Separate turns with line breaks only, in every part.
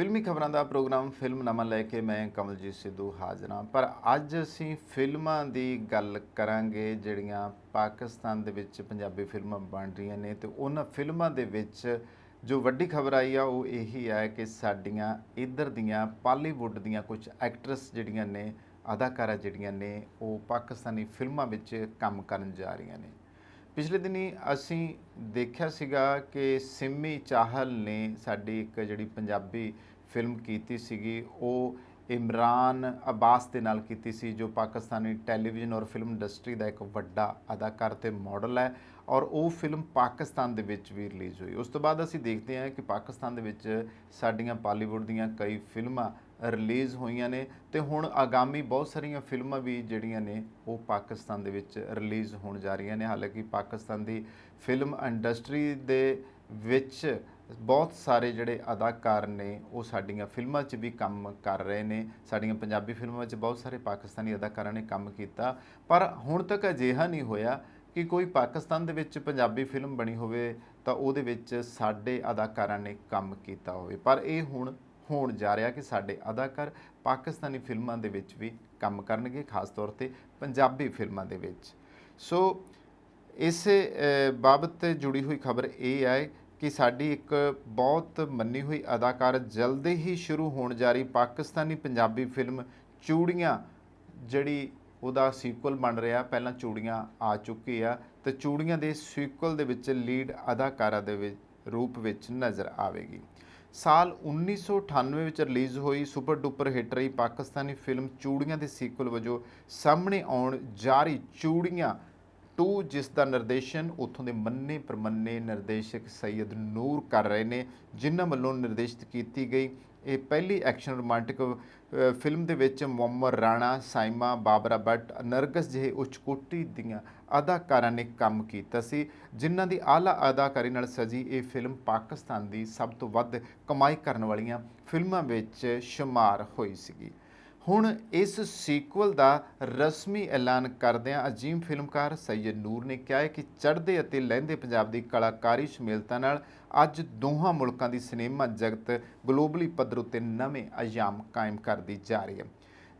ਫਿਲਮੀ ਖਬਰਾਂ ਦਾ programme film ਨਮਾ ਲੈ ਕੇ ਮੈਂ ਕਮਲਜੀਤ ਸਿੱਧੂ ਹਾਜ਼ਰ ਹਾਂ। ਪਰ ਅੱਜ ਅਸੀਂ ਫਿਲਮਾਂ ਦੀ ਗੱਲ ਕਰਾਂਗੇ ਜਿਹੜੀਆਂ ਪਾਕਿਸਤਾਨ ਦੇ ਵਿੱਚ ਪੰਜਾਬੀ ਫਿਲਮਾਂ ਬਣ ਰਹੀਆਂ ਨੇ ਤੇ ਉਹਨਾਂ ਫਿਲਮਾਂ ਦੇ ਵਿੱਚ ਜੋ ਵੱਡੀ ਖਬਰ ਆਈ ਆ, ਉਹ ਇਹੀ ਹੈ ਕਿ ਸਾਡੀਆਂ ਇੱਧਰ ਦੀਆਂ, ਪਾਲੀਵੁੱਡ ਦੀਆਂ ਕੁਝ ਐਕਟਰਸ ਜਿਹੜੀਆਂ ਨੇ, ਅਦਾਕਾਰਾ ਜਿਹੜੀਆਂ ਨੇ, ਉਹ ਪਾਕਿਸਤਾਨੀ ਫਿਲਮਾਂ ਵਿੱਚ ਕੰਮ ਕਰਨ ਜਾ ਰਹੀਆਂ ਨੇ। ਪਿਛਲੇ ਦਿਨੀ ਅਸੀਂ ਦੇਖਿਆ ਸੀਗਾ ਕਿ ਸਿੰਮੀ ਚਾਹਲ ਨੇ ਸਾਡੀ ਇੱਕ ਜਿਹੜੀ ਪੰਜਾਬੀ ਫਿਲਮ ਕੀਤੀ ਸੀਗੀ, ਉਹ ਇਮਰਾਨ ਅਬਾਸ ਦੇ ਨਾਲ ਕੀਤੀ ਸੀ, ਜੋ ਪਾਕਿਸਤਾਨੀ ਟੈਲੀਵਿਜ਼ਨ ਔਰ ਫਿਲਮ ਇੰਡਸਟਰੀ ਦਾ ਇੱਕ ਵੱਡਾ ਅਦਾਕਾਰ ਤੇ ਮਾਡਲ ਹੈ ਔਰ ਉਹ ਫਿਲਮ ਪਾਕਿਸਤਾਨ ਦੇ ਵਿੱਚ ਵੀ ਰਿਲੀਜ਼ ਹੋਈ। ਉਸ ਤੋਂ ਬਾਅਦ ਅਸੀਂ ਦੇਖਦੇ ਹਾਂ ਕਿ ਪਾਕਿਸਤਾਨ ਦੇ ਵਿੱਚ ਸਾਡੀਆਂ ਬਾਲੀਵੁੱਡ ਦੀਆਂ ਕਈ ਫਿਲਮਾਂ ਰਿਲੀਜ਼ ਹੋਈਆਂ ਨੇ ਤੇ ਹੁਣ ਆਗਾਮੀ ਬਹੁਤ ਸਾਰੀਆਂ ਫਿਲਮਾਂ ਵੀ ਜਿਹੜੀਆਂ ਨੇ, ਉਹ ਪਾਕਿਸਤਾਨ ਦੇ ਵਿੱਚ ਰਿਲੀਜ਼ ਹੋਣ ਜਾ ਰਹੀਆਂ ਨੇ। ਹਾਲਾਂਕਿ ਪਾਕਿਸਤਾਨ ਦੀ ਫਿਲਮ ਇੰਡਸਟਰੀ ਦੇ ਵਿੱਚ ਬਹੁਤ ਸਾਰੇ ਜਿਹੜੇ ਅਦਾਕਾਰ ਨੇ, ਉਹ ਸਾਡੀਆਂ ਫਿਲਮਾਂ 'ਚ ਵੀ ਕੰਮ ਕਰ ਰਹੇ ਨੇ। ਸਾਡੀਆਂ ਪੰਜਾਬੀ ਫਿਲਮਾਂ 'ਚ ਬਹੁਤ ਸਾਰੇ ਪਾਕਿਸਤਾਨੀ ਅਦਾਕਾਰਾਂ ਨੇ ਕੰਮ ਕੀਤਾ। ਪਰ ਹੁਣ ਤੱਕ ਅਜਿਹਾ ਨਹੀਂ ਹੋਇਆ ਕਿ ਕੋਈ ਪਾਕਿਸਤਾਨ ਦੇ ਵਿੱਚ ਪੰਜਾਬੀ ਫਿਲਮ ਬਣੀ ਹੋਵੇ ਤਾਂ ਉਹਦੇ ਵਿੱਚ ਸਾਡੇ ਅਦਾਕਾਰਾਂ ਨੇ ਕੰਮ ਕੀਤਾ ਹੋਵੇ। ਪਰ ਇਹ ਹੁਣ ਹੋਣ ਜਾ ਰਿਹਾ ਕਿ ਸਾਡੇ ਅਦਾਕਾਰ ਪਾਕਿਸਤਾਨੀ ਫਿਲਮਾਂ ਦੇ ਵਿੱਚ ਵੀ ਕੰਮ ਕਰਨਗੇ, ਖਾਸ ਤੌਰ ਤੇ ਪੰਜਾਬੀ ਫਿਲਮਾਂ ਦੇ ਵਿੱਚ। ਸੋ, ਇਸੇ ਬਾਬਤ ਤੇ ਜੁੜੀ ਹੋਈ ਖਬਰ ਇਹ ਹੈ ਕਿ ਸਾਡੀ ਇੱਕ ਬਹੁਤ ਮੰਨੀ ਹੋਈ ਅਦਾਕਾਰ ਜਲਦੀ ਹੀ ਸ਼ੁਰੂ ਹੋਣ ਜਾ ਰਹੀ ਪਾਕਿਸਤਾਨੀ ਪੰਜਾਬੀ ਫਿਲਮ ਚੂੜੀਆਂ, ਜਿਹੜੀ ਉਹਦਾ ਸੀਕੁਅਲ ਬਣ ਰਿਹਾ, ਪਹਿਲਾਂ ਚੂੜੀਆਂ ਆ ਚੁੱਕੀ ਆ ਤੇ ਚੂੜੀਆਂ ਦੇ ਸੀਕੁਅਲ ਦੇ ਵਿੱਚ ਲੀਡ ਅਦਾਕਾਰਾ ਦੇ ਵਿੱਚ ਰੂਪ ਵਿੱਚ ਨਜ਼ਰ ਆਵੇਗੀ। ਸਾਲ 1998 ਵਿੱਚ ਰਿਲੀਜ਼ ਹੋਈ ਸੁਪਰ ਡੂਪਰ ਹਿੱਟ ਰਹੀ ਪਾਕਿਸਤਾਨੀ ਫਿਲਮ ਚੂੜੀਆਂ ਦੇ ਸੀਕੁਅਲ ਵਜੋਂ ਸਾਹਮਣੇ ਆਉਣ ਜਾ ਰਹੀ ਚੂੜੀਆਂ 2 ਜਿਸ ਦਾ ਨਿਰਦੇਸ਼ਨ ਉਥੋਂ ਦੇ ਮੰਨੇ ਪ੍ਰਮੰਨੇ ਨਿਰਦੇਸ਼ਕ ਸੈਯਦ ਨੂਰ ਕਰ ਰਹੇ ਨੇ, ਜਿਨ੍ਹਾਂ ਵੱਲੋਂ ਨਿਰਦੇਸ਼ਿਤ ਕੀਤੀ ਗਈ। ਇਹ ਪਹਿਲੀ ਐਕਸ਼ਨ ਰੋਮਾਂਟਿਕ ਫਿਲਮ ਦੇ ਵਿੱਚ ਮੁਹੰਮਦ ਰਾਣਾ, ਸਾਇਮਾ, ਬਾਬਰਾ ਬੱਟ ਨਰਗਸ ਜਿਹੇ ਉੱਚ ਕੋਟੀ ਦੀਆਂ ਅਦਾਕਾਰਾਂ ਨੇ ਕੰਮ ਕੀਤਾ ਸੀ, ਜਿਨ੍ਹਾਂ ਦੀ ਆਲਾ ਅਦਾਕਾਰੀ ਨਾਲ ਸਜੀ ਇਹ ਫਿਲਮ ਪਾਕਿਸਤਾਨ ਦੀ ਸਭ ਤੋਂ ਵੱਧ ਕਮਾਈ ਕਰਨ ਵਾਲੀਆਂ ਫਿਲਮਾਂ ਵਿੱਚ ਸ਼ੁਮਾਰ ਹੋਈ ਸੀਗੀ। ਹੁਣ ਇਸ ਸੀਕੁਅਲ ਦਾ ਰਸਮੀ ਐਲਾਨ ਕਰਦਿਆਂ ਅਜੀਮ ਫਿਲਮਕਾਰ ਸੈਯਦ ਨੂਰ ਨੇ ਕਿਹਾ ਹੈ ਕਿ ਚੜ੍ਹਦੇ ਅਤੇ ਲਹਿੰਦੇ ਪੰਜਾਬ ਦੀ ਕਲਾਕਾਰੀ ਸ਼ਮੂਲੀਅਤਾਂ ਨਾਲ ਅੱਜ ਦੋਹਾਂ ਮੁਲਕਾਂ ਦੀ ਸਿਨੇਮਾ ਜਗਤ ਗਲੋਬਲੀ ਪੱਧਰ ਉੱਤੇ ਨਵੇਂ ਅਯਾਮ ਕਾਇਮ ਕਰਦੀ ਜਾ ਰਹੀ ਹੈ।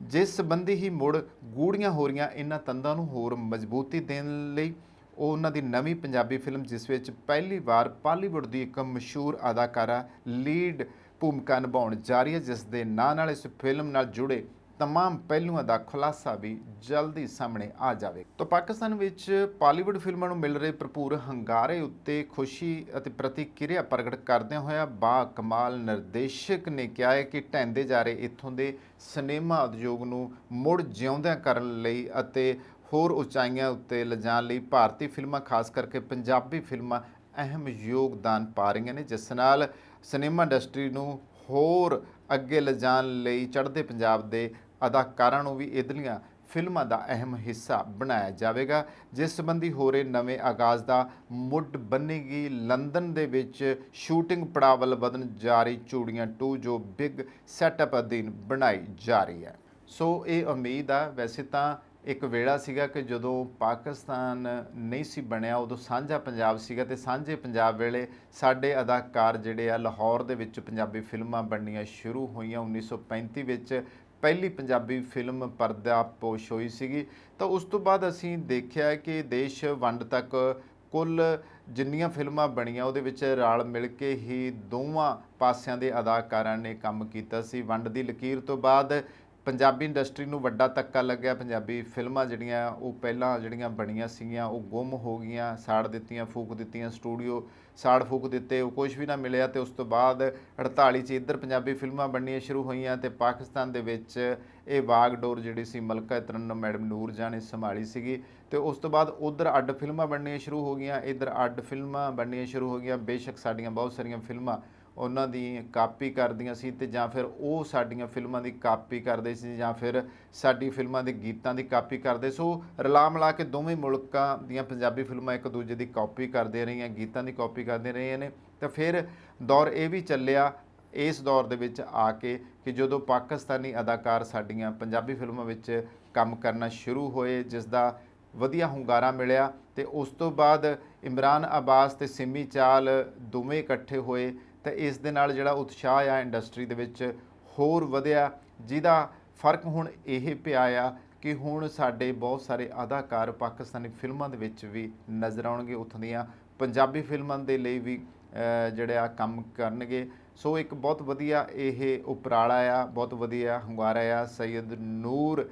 ਜਿਸ ਸੰਬੰਧੀ ਹੀ ਮੁੜ ਗੂੜੀਆਂ ਹੋ ਰਹੀਆਂ ਇਹਨਾਂ ਤੰਦਾਂ ਨੂੰ ਹੋਰ ਮਜ਼ਬੂਤੀ ਦੇਣ ਲਈ ਉਹ ਉਹਨਾਂ ਦੀ ਨਵੀਂ ਪੰਜਾਬੀ ਫਿਲਮ, ਜਿਸ ਵਿੱਚ ਪਹਿਲੀ ਵਾਰ ਪਾਲੀਵੁੱਡ ਦੀ ਇੱਕ ਮਸ਼ਹੂਰ ਅਦਾਕਾਰਾ ਲੀਡ ਭੂਮਿਕਾ ਨਿਭਾਉਣ ਜਾ ਰਹੀ ਹੈ ਜਿਸ ਦੇ ਨਾਂ ਨਾਲ ਇਸ ਫਿਲਮ ਨਾਲ ਜੁੜੇ ਤਮਾਮ ਪਹਿਲੂਆਂ ਦਾ ਖੁਲਾਸਾ ਵੀ ਜਲਦੀ ਸਾਹਮਣੇ ਆ ਜਾਵੇ ਤਾਂ ਪਾਕਿਸਤਾਨ ਵਿੱਚ ਪਾਲੀਵੁੱਡ ਫਿਲਮਾਂ ਨੂੰ ਮਿਲ ਰਹੇ ਭਰਪੂਰ ਹੰਗਾਰੇ ਉੱਤੇ ਖੁਸ਼ੀ ਅਤੇ ਪ੍ਰਤੀਕਿਰਿਆ ਪ੍ਰਗਟ ਕਰਦਿਆਂ ਹੋਇਆ ਬਾ ਕਮਾਲ ਨਿਰਦੇਸ਼ਕ ਨੇ ਕਿਹਾ ਹੈ ਕਿ ਢਹਿੰਦੇ ਜਾ ਰਹੇ ਇੱਥੋਂ ਦੇ ਸਿਨੇਮਾ ਉਦਯੋਗ ਨੂੰ ਮੁੜ ਜਿਉਂਦਿਆਂ ਕਰਨ ਲਈ ਅਤੇ ਹੋਰ ਉਚਾਈਆਂ ਉੱਤੇ ਲਿਜਾਣ ਲਈ ਭਾਰਤੀ ਫਿਲਮਾਂ ਖਾਸ ਕਰਕੇ ਪੰਜਾਬੀ ਫਿਲਮਾਂ ਅਹਿਮ ਯੋਗਦਾਨ ਪਾ ਰਹੀਆਂ ਨੇ ਜਿਸ ਨਾਲ ਸਿਨੇਮਾ ਇੰਡਸਟਰੀ ਨੂੰ ਹੋਰ ਅੱਗੇ ਲਿਜਾਣ ਲਈ ਚੜ੍ਹਦੇ ਪੰਜਾਬ ਦੇ ਅਦਾਕਾਰਾਂ ਨੂੰ ਵੀ ਇਧਰਲੀਆਂ ਫਿਲਮਾਂ ਦਾ ਅਹਿਮ ਹਿੱਸਾ ਬਣਾਇਆ ਜਾਵੇਗਾ, ਜਿਸ ਸੰਬੰਧੀ ਹੋ ਰਹੇ ਨਵੇਂ ਆਗਾਜ਼ ਦਾ ਮੁੱਢ ਬੰਨੇਗੀ। ਲੰਡਨ ਦੇ ਵਿੱਚ ਸ਼ੂਟਿੰਗ ਪੜਾਅ ਵੱਲ ਵਧਣ ਜਾ ਰਹੀ ਚੂੜੀਆਂ 2 ਜੋ ਬਿਗ ਸੈਟਅਪ ਅਧੀਨ ਬਣਾਈ ਜਾ ਰਹੀ ਹੈ। ਸੋ ਇਹ ਉਮੀਦ ਆ। ਵੈਸੇ ਤਾਂ ਇੱਕ ਵੇਲਾ ਸੀਗਾ ਕਿ ਜਦੋਂ ਪਾਕਿਸਤਾਨ ਨਹੀਂ ਸੀ ਬਣਿਆ, ਉਦੋਂ ਸਾਂਝਾ ਪੰਜਾਬ ਸੀਗਾ ਤੇ ਸਾਂਝੇ ਪੰਜਾਬ ਵੇਲੇ ਸਾਡੇ ਅਦਾਕਾਰ ਜਿਹੜੇ ਆ ਲਾਹੌਰ ਦੇ ਵਿੱਚ ਪੰਜਾਬੀ ਫਿਲਮਾਂ ਬਣਨੀਆਂ ਸ਼ੁਰੂ ਹੋਈਆਂ। 1935 ਵਿੱਚ ਪਹਿਲੀ ਪੰਜਾਬੀ ਫਿਲਮ ਪਰਦਾ ਪੋਸ਼ ਹੋਈ ਸੀਗੀ। ਤਾਂ ਉਸ ਤੋਂ ਬਾਅਦ ਅਸੀਂ ਦੇਖਿਆ ਕਿ ਦੇਸ਼ ਵੰਡ ਤੱਕ ਕੁੱਲ ਜਿੰਨੀਆਂ ਫਿਲਮਾਂ ਬਣੀਆਂ, ਉਹਦੇ ਵਿੱਚ ਰਲ ਮਿਲ ਕੇ ਹੀ ਦੋਵਾਂ ਪਾਸਿਆਂ ਦੇ ਅਦਾਕਾਰਾਂ ਨੇ ਕੰਮ ਕੀਤਾ ਸੀ। ਵੰਡ ਦੀ ਲਕੀਰ ਤੋਂ ਬਾਅਦ ਪੰਜਾਬੀ ਇੰਡਸਟਰੀ ਨੂੰ ਵੱਡਾ ਧੱਕਾ ਲੱਗਿਆ। ਪੰਜਾਬੀ ਫਿਲਮਾਂ ਜਿਹੜੀਆਂ, ਉਹ ਪਹਿਲਾਂ ਜਿਹੜੀਆਂ ਬਣੀਆਂ ਸੀਗੀਆਂ, ਉਹ ਗੁੰਮ ਹੋ ਗਈਆਂ। ਸਾੜ ਦਿੱਤੀਆਂ, ਫੂਕ ਦਿੱਤੀਆਂ, ਸਟੂਡੀਓ ਸਾੜ ਫੂਕ ਦਿੱਤੇ, ਉਹ ਕੁਝ ਵੀ ਨਾ ਮਿਲਿਆ ਤੇ ਉਸ ਤੋਂ ਬਾਅਦ 48 ਚ ਇੱਧਰ ਪੰਜਾਬੀ ਫਿਲਮਾਂ ਬਣਨੀਆਂ ਸ਼ੁਰੂ ਹੋਈਆਂ ਤੇ ਪਾਕਿਸਤਾਨ ਦੇ ਵਿੱਚ ਇਹ ਵਾਗਡੋਰ ਜਿਹੜੀ ਸੀ, ਮਲਕਾ ਤਰਨਮ ਮੈਡਮ ਨੂਰ ਨੇ ਸੰਭਾਲੀ ਸੀਗੀ ਤੇ ਉਸ ਤੋਂ ਬਾਅਦ ਉਧਰ ਅੱਡ ਫਿਲਮਾਂ ਬਣਨੀਆਂ ਸ਼ੁਰੂ ਹੋ ਗਈਆਂ। ਇੱਧਰ ਅੱਡ ਫਿਲਮਾਂ ਬਣਨੀਆਂ ਸ਼ੁਰੂ ਹੋ ਗਈਆਂ। ਬੇਸ਼ੱਕ ਸਾਡੀਆਂ ਬਹੁਤ ਸਾਰੀਆਂ ਫਿਲਮਾਂ ਉਹਨਾਂ ਦੀ ਕਾਪੀ ਕਰਦੀਆਂ ਸੀ ਤੇ ਜਾਂ ਫਿਰ ਉਹ ਸਾਡੀਆਂ ਫਿਲਮਾਂ ਦੀ ਕਾਪੀ ਕਰਦੇ ਸੀ ਜਾਂ ਫਿਰ ਸਾਡੀ ਫਿਲਮਾਂ ਦੇ ਗੀਤਾਂ ਦੀ ਕਾਪੀ ਕਰਦੇ ਸੋ। ਰਲਾ ਮਿਲਾ ਕੇ ਦੋਵੇਂ ਮੁਲਕਾਂ ਦੀਆਂ ਪੰਜਾਬੀ ਫਿਲਮਾਂ ਇੱਕ ਦੂਜੇ ਦੀ ਕਾਪੀ ਕਰਦੇ ਰਹੀਆਂ, ਗੀਤਾਂ ਦੀ ਕਾਪੀ ਕਰਦੇ ਰਹੀਆਂ ਨੇ। ਤਾਂ ਫਿਰ ਦੌਰ ਇਹ ਵੀ ਚੱਲਿਆ, ਇਸ ਦੌਰ ਦੇ ਵਿੱਚ ਆ ਕੇ ਕਿ ਜਦੋਂ ਪਾਕਿਸਤਾਨੀ ਅਦਾਕਾਰ ਸਾਡੀਆਂ ਪੰਜਾਬੀ ਫਿਲਮਾਂ ਵਿੱਚ ਕੰਮ ਕਰਨਾ ਸ਼ੁਰੂ ਹੋਏ, ਜਿਸ ਦਾ ਵਧੀਆ ਹੁੰਗਾਰਾ ਮਿਲਿਆ ਤੇ ਉਸ ਤੋਂ ਬਾਅਦ ਇਮਰਾਨ ਅਬਾਸ ਤੇ ਸਿੰਮੀ ਚਾਲ ਦੋਵੇਂ ਇਕੱਠੇ ਹੋਏ। ਤੇ ਇਸ ਦੇ ਨਾਲ ਜਿਹੜਾ ਉਤਸ਼ਾਹ ਆ ਇੰਡਸਟਰੀ ਦੇ ਵਿੱਚ ਹੋਰ ਵਧਿਆ ਜਿਹਦਾ ਫ਼ਰਕ ਹੁਣ ਇਹ ਪਿਆ ਆ ਕਿ ਹੁਣ ਸਾਡੇ ਬਹੁਤ ਸਾਰੇ ਅਦਾਕਾਰ ਪਾਕਿਸਤਾਨੀ ਫਿਲਮਾਂ ਦੇ ਵਿੱਚ ਵੀ ਨਜ਼ਰ ਆਉਣਗੇ ਉੱਥੋਂ ਦੀਆਂ ਪੰਜਾਬੀ ਫਿਲਮਾਂ ਦੇ ਲਈ ਵੀ ਅਹ, ਜਿਹੜੇ ਆ ਕੰਮ ਕਰਨਗੇ। ਸੋ ਇੱਕ ਬਹੁਤ ਵਧੀਆ ਇਹ ਉਪਰਾਲਾ ਆ ਬਹੁਤ ਵਧੀਆ ਹੁੰਗਾਰਾ ਆ ਸੈਯਦ ਨੂਰ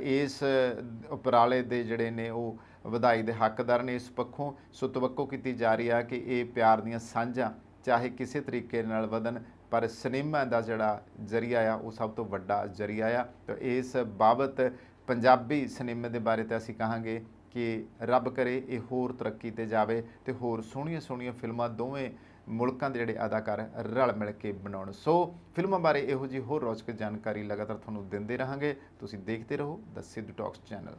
ਇਸ ਉਪਰਾਲੇ ਦੇ ਜਿਹੜੇ ਨੇ ਉਹ ਵਧਾਈ ਦੇ ਹੱਕਦਾਰ ਨੇ ਇਸ ਪੱਖੋਂ। ਸੋ ਤਵੱਕੋ ਕੀਤੀ ਜਾ ਰਹੀ ਆ ਕਿ ਇਹ ਪਿਆਰ ਦੀਆਂ ਸਾਂਝਾਂ ਚਾਹੇ ਕਿਸੇ ਤਰੀਕੇ ਨਾਲ ਵਧਣ, ਪਰ ਸਿਨੇਮਾ ਦਾ ਜਿਹੜਾ ਜ਼ਰੀਆ ਆ, ਉਹ ਸਭ ਤੋਂ ਵੱਡਾ ਜ਼ਰੀਆ ਆ। ਤਾਂ ਇਸ ਬਾਬਤ ਪੰਜਾਬੀ ਸਿਨੇਮੇ ਦੇ ਬਾਰੇ ਤਾਂ ਅਸੀਂ ਕਹਾਂਗੇ ਕਿ ਰੱਬ ਕਰੇ ਇਹ ਹੋਰ ਤਰੱਕੀ ਤੇ ਜਾਵੇ ਤੇ ਹੋਰ ਸੋਹਣੀਆਂ ਸੋਹਣੀਆਂ ਫਿਲਮਾਂ ਦੋਵੇਂ ਮੁਲਕਾਂ ਦੇ ਜਿਹੜੇ ਅਦਾਕਾਰ ਰਲ ਮਿਲ ਕੇ ਬਣਾਉਣ। ਸੋ ਫਿਲਮਾਂ ਬਾਰੇ ਇਹੋ ਜਿਹੀ ਹੋਰ ਰੌਚਕ ਜਾਣਕਾਰੀ ਲਗਾਤਾਰ ਤੁਹਾਨੂੰ ਦਿੰਦੇ ਰਹਾਂਗੇ। ਤੁਸੀਂ ਦੇਖਦੇ ਰਹੋ ਦ ਸਿੱਧੂ ਟਾਕਸ ਚੈਨਲ।